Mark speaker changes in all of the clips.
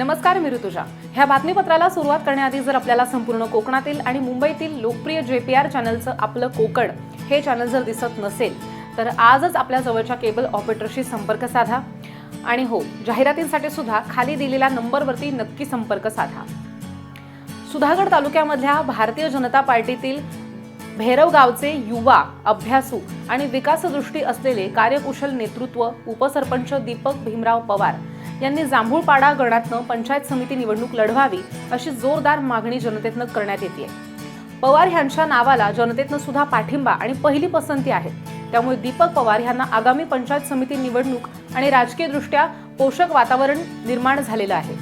Speaker 1: नमस्कार मी ऋतुजा. ह्या बातमीपत्राला सुरुवात करण्याआधी जर आपल्याला संपूर्ण कोकणातील आणि मुंबईतील लोकप्रिय जे पी आर चॅनलचं आपलं कोकण हे चॅनल जर दिसत नसेल तर आजच आपल्या जवळच्या केबल ऑपरेटरशी संपर्क साधा. आणि हो जाहिरातींसाठी सुद्धा खाली दिलेल्या नंबरवरती नक्की संपर्क साधा. सुधागड तालुक्यामधल्या भारतीय जनता पार्टीतील भैरव गावचे युवा अभ्यासू आणि विकासदृष्टी असलेले कार्यकुशल नेतृत्व उपसरपंच दीपक भीमराव पवार यांनी जांभूळपाडा गणातनं पंचायत समिती निवडणूक लढवावी अशी जोरदार मागणी जनतेतनं करण्यात येते पवार यांच्या नावाला जनतेतनं सुद्धा पाठिंबा आणि पहिली पसंती आहे. त्यामुळे दीपक पवार यांना आगामी पंचायत समिती निवडणूक आणि राजकीयदृष्ट्या पोषक वातावरण निर्माण झालेलं आहे.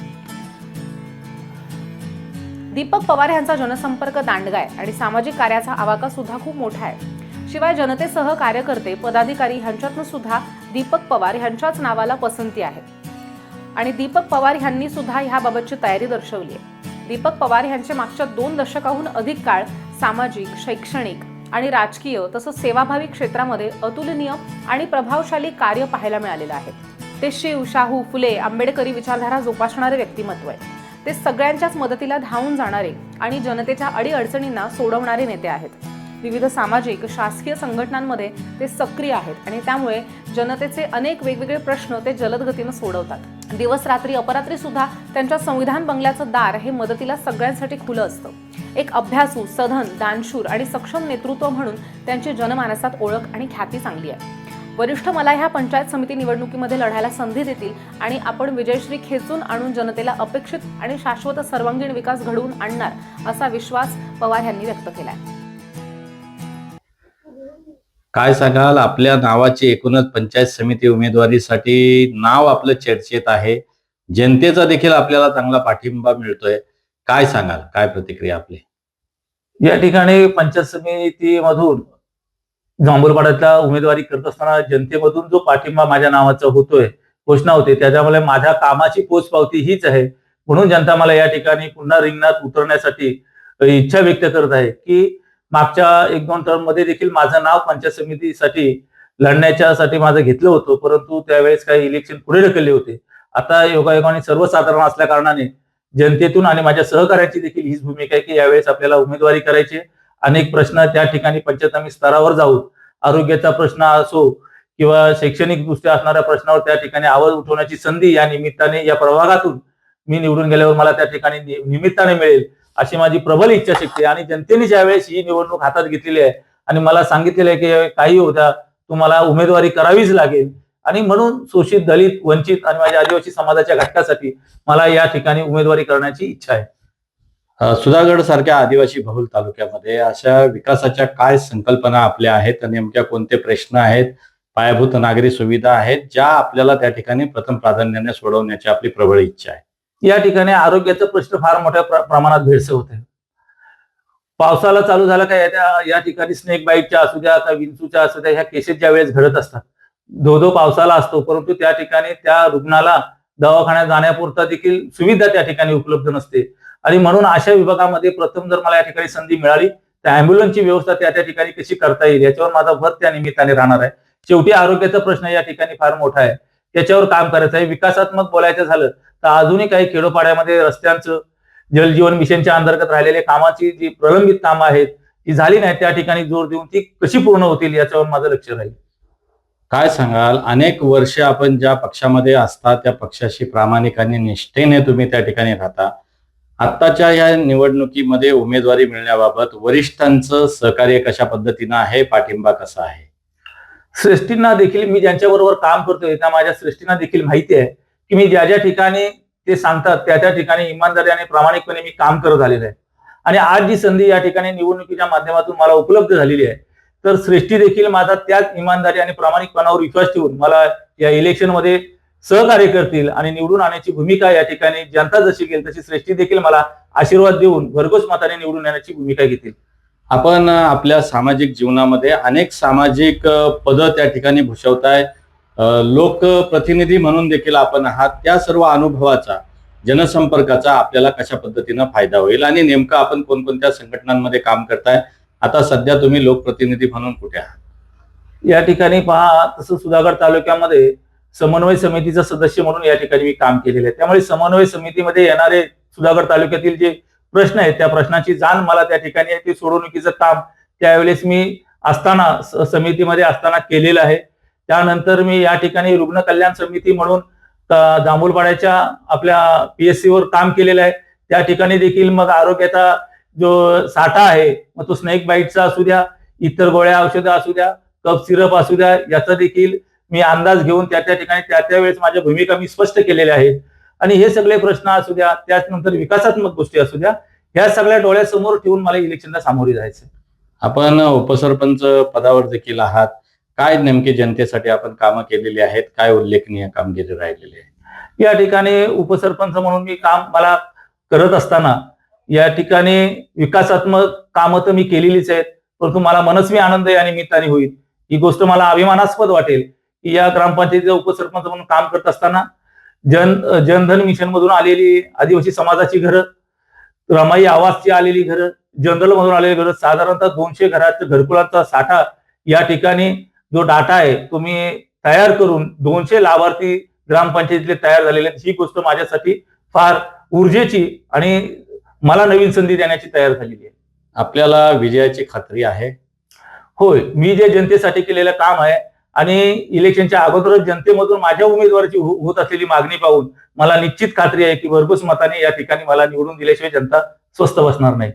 Speaker 1: दीपक पवार यांचा जनसंपर्क दांडगा आहे आणि सामाजिक कार्याचा आवाका सुद्धा खूप मोठा आहे. शिवाय जनतेसह कार्यकर्ते पदाधिकारी यांच्यातनं सुद्धा दीपक पवार यांच्याच नावाला पसंती आहे. आणि दीपक पवार यांनी सुद्धा ह्याबाबतची तयारी दर्शवली आहे. दीपक पवार यांचे मागच्या दोन दशकाहून अधिक काळ सामाजिक शैक्षणिक आणि राजकीय तसंच सेवाभावी क्षेत्रामध्ये अतुलनीय आणि प्रभावशाली कार्य पाहायला मिळालेलं आहे. ते शिव शाहू फुले आंबेडकरी विचारधारा जोपासणारे व्यक्तिमत्व आहे. ते सगळ्यांच्याच मदतीला धावून जाणारे आणि जनतेच्या अडीअडचणींना सोडवणारे नेते आहेत. विविध सामाजिक शासकीय संघटनांमध्ये ते सक्रिय आहेत आणि त्यामुळे जनतेचे अनेक वेगवेगळे प्रश्न ते जलद गतीनं सोडवतात. दिवस रात्री अपरात्री सुद्धा त्यांच्या संविधान बंगल्याचं दार हे मदतीला सगळ्यांसाठी खुलं असतं. एक अभ्यासू सधन दानशूर आणि सक्षम नेतृत्व म्हणून त्यांची जनमानसात ओळख आणि ख्याती चांगली आहे. वरिष्ठ मला ह्या पंचायत समिती निवडणुकीमध्ये लढायला संधी देतील आणि आपण विजयश्री खेचून आणून जनतेला अपेक्षित आणि शाश्वत सर्वांगीण विकास घडवून आणणार असा विश्वास पवार यांनी व्यक्त केला आहे
Speaker 2: काय सांगाल? आपल्या नावाची एकूणच पंचायत समिती उमेदवारीसाठी नाव आपलं चर्चेत आहे. जनतेचा देखील आपल्याला चांगला पाठिंबा मिळतोय. काय सांगाल? काय प्रतिक्रिया आपली?
Speaker 3: या ठिकाणी पंचायत समितीमधून जांभूरपाड्यातला उमेदवारी करत असताना जनतेमधून जो पाठिंबा माझ्या नावाचा होतोय घोषणा होते त्याच्यामुळे माझ्या कामाची पोचपावती हीच आहे. म्हणून जनता मला या ठिकाणी पुन्हा रिंगणात उतरण्यासाठी इच्छा व्यक्त करत आहे की मागच्या एक दोन टर्ममध्ये देखील माझं नाव पंचायत समितीसाठी लढण्याच्यासाठी माझं घेतलं होतं परंतु त्यावेळेस काही इलेक्शन पुढे ढकलले होते. आता योगायोगाने सर्वसाधारण असल्या कारणाने जनतेतून आणि माझ्या सहकार्याची देखील हीच भूमिका आहे की यावेळेस आपल्याला उमेदवारी करायची अनेक प्रश्न त्या ठिकाणी पंचायत स्तरावर जाऊन आरोग्याचा प्रश्न असो किंवा शैक्षणिक दृष्ट्या असणाऱ्या प्रश्नावर त्या ठिकाणी आवाज उठवण्याची संधी या निमित्ताने या प्रभागातून मी निवडून गेल्यावर मला त्या ठिकाणी निमित्ताने मिळेल. अशी माझी प्रबल इच्छाशक्ती आहे. आणि जनतेने ज्यावेळेस ही निवडणूक हातात घेतलेली आहे आणि मला सांगितलेलं आहे की काही होत्या तुम्हाला उमेदवारी करावीच लागेल. आणि म्हणून शोषित दलित वंचित आणि माझ्या आदिवासी समाजाच्या घटकासाठी मला या ठिकाणी उमेदवारी करण्याची इच्छा आहे.
Speaker 2: सुधागड सारख्या आदिवासी बहुल तालुक्यामध्ये अशा विकासाच्या काय संकल्पना आपल्या आहेत? आणि नेमक्या कोणते प्रश्न आहेत? पायाभूत नागरी सुविधा आहेत ज्या आपल्याला त्या ठिकाणी प्रथम प्राधान्याने सोडवण्याची आपली प्रबळ इच्छा आहे.
Speaker 3: या ठिकाणी आरोग्याचा प्रश्न फार मोठ्या प्रमाणात भेडसावत आहे पावसाला चालू झाला का या या ठिकाणी स्नेक बाईटच्या असू द्या का विंचूच्या असू द्या ह्या केसेस ज्या वेळेस घडत असतात. धो धो पावसाला असतो परंतु त्या ठिकाणी त्या रुग्णाला दवाखान्यात जाण्यापुरता देखील सुविधा त्या ठिकाणी उपलब्ध नसते. आणि म्हणून अशा विभागामध्ये प्रथम जर मला या ठिकाणी संधी मिळाली तर अँब्युलन्सची व्यवस्था त्या त्या ठिकाणी कशी करता येईल याच्यावर माझा भर त्या निमित्ताने राहणार आहे. शेवटी आरोग्याचा प्रश्न या ठिकाणी फार मोठा आहे. त्याच्यावर काम करायचं आहे. विकासात्मक बोलायचं झालं तर अजूनही काही खेडोपाड्यामध्ये रस्त्यांचं जलजीवन मिशनच्या अंतर्गत राहिलेल्या कामाची जी प्रलंबित कामं आहेत ती झाली नाही त्या ठिकाणी जोर देऊन ती कशी पूर्ण होतील याच्यावर माझं लक्ष राहील.
Speaker 2: काय सांगाल? अनेक वर्ष आपण ज्या पक्षामध्ये असता त्या पक्षाशी प्रामाणिकाने निष्ठेने तुम्ही त्या ठिकाणी राहता. आत्ताच्या या निवडणुकीमध्ये उमेदवारी मिळण्याबाबत वरिष्ठांचं सहकार्य कशा पद्धतीनं आहे? पाठिंबा कसा आहे?
Speaker 3: श्रेष्ठींना देखील मी ज्यांच्याबरोबर काम करतोय त्या माझ्या श्रेष्ठींना देखील माहिती आहे. की मी ज्या ज्या ठिकाणी ते सांगतात त्या त्या ठिकाणी इमानदारी आणि प्रामाणिकपणे मी काम करत आलेलं आहे. आणि आज जी संधी या ठिकाणी निवडणुकीच्या माध्यमातून मला उपलब्ध झालेली आहे तर श्रेष्ठी देखील माझा त्याच इमानदारी आणि प्रामाणिकपणावर विश्वास ठेवून मला या इलेक्शनमध्ये सहकार्य करतील आणि निवडून आणण्याची भूमिका या ठिकाणी जनता जशी घेईल तशी श्रेष्ठी देखील मला आशीर्वाद देऊन भरघोस मताने निवडून येण्याची भूमिका घेतील.
Speaker 2: आपण आपल्या सामाजिक जीवनामध्ये अनेक सामाजिक पद पदं त्या ठिकाणी भूषवताय. लोकप्रतिनिधी म्हणून देखील आपण आहात. त्या सर्व अनुभवाचा जनसंपर्काचा आपल्याला कशा पद्धतीनं फायदा होईल आणि नेमकं आपण कोणकोणत्या संघटनांमध्ये काम करताय? आता सध्या तुम्ही लोकप्रतिनिधी म्हणून कुठे आहात?
Speaker 3: या ठिकाणी पहा तसं सुधागड तालुक्यामध्ये समन्वय समितीचा सदस्य म्हणून या ठिकाणी मी काम केलेलं आहे. त्यामुळे समन्वय समितीमध्ये येणारे सुधागड तालुक्यातील जे प्रश्न आहेत त्या प्रश्नाची जाण मला त्या ठिकाणी आहे. ते सोडवणुकीचं काम त्यावेळेस मी असताना समितीमध्ये असताना केलेलं आहे. त्यानंतर मी या ठिकाणी रुग्ण कल्याण समिती म्हणून अ, आपल्या पीएससी वर काम केलेलं आहे. त्या ठिकाणी देखील मग आरोग्याचा जो साठा आहे मग तो स्नेक बाईटचा असू द्या इतर गोळ्या औषधं असू द्या कफ सिरप असू द्या याचा देखील मी अंदाज घेऊन त्या त्या ठिकाणी त्या त्यावेळेस माझ्या भूमिका मी स्पष्ट केलेल्या आहेत. आणि हे सगळे प्रश्न असू द्या त्यानंतर विकासात्मक गोष्टी असू द्या ह्या सगळ्या डोळ्यासमोर ठेवून मला इलेक्शनला सामोरे जायचं
Speaker 2: आपण उपसरपंच पदावर देखील आहात. काय नेमके जनतेसाठी आपण कामं केलेली आहेत? काय उल्लेखनीय कामगिरी राहिलेली आहे?
Speaker 3: या ठिकाणी उपसरपंच म्हणून मी काम मला करत असताना या ठिकाणी विकासात्मक कामं तर मी केलेलीच आहेत परंतु मला मनस्वी आनंद या निमित्ताने होईल. ही गोष्ट मला अभिमानास्पद वाटेल की या ग्रामपंचायतीचा उपसरपंच म्हणून काम करत असताना जन जनधन मिशन मधून आलेली आदिवासी समाजाची घरं रमाई आवासची आलेली घरं जनरल मधून आलेली घरं साधारणतः दोनशे घरात घरकुलांचा साठा या ठिकाणी जो डाटा आहे तो मी तयार करून दोनशे लाभार्थी ग्रामपंचायतीतले तयार झालेले आहेत. ही गोष्ट माझ्यासाठी फार ऊर्जेची आणि मला नवीन संधी देण्याची तयार झालेली आहे.
Speaker 2: आपल्याला विजयाची खात्री आहे.
Speaker 3: होय मी जे जनतेसाठी केलेलं काम आहे आणि इलेक्शनच्या अगोदरच जनतेमधून माझ्या उमेदवाराची हो- होत असलेली मागणी पाहून मला निश्चित खात्री आहे की भरघोस मताने या ठिकाणी मला निवडून दिल्याशिवाय जनता स्वस्त बसणार नाही.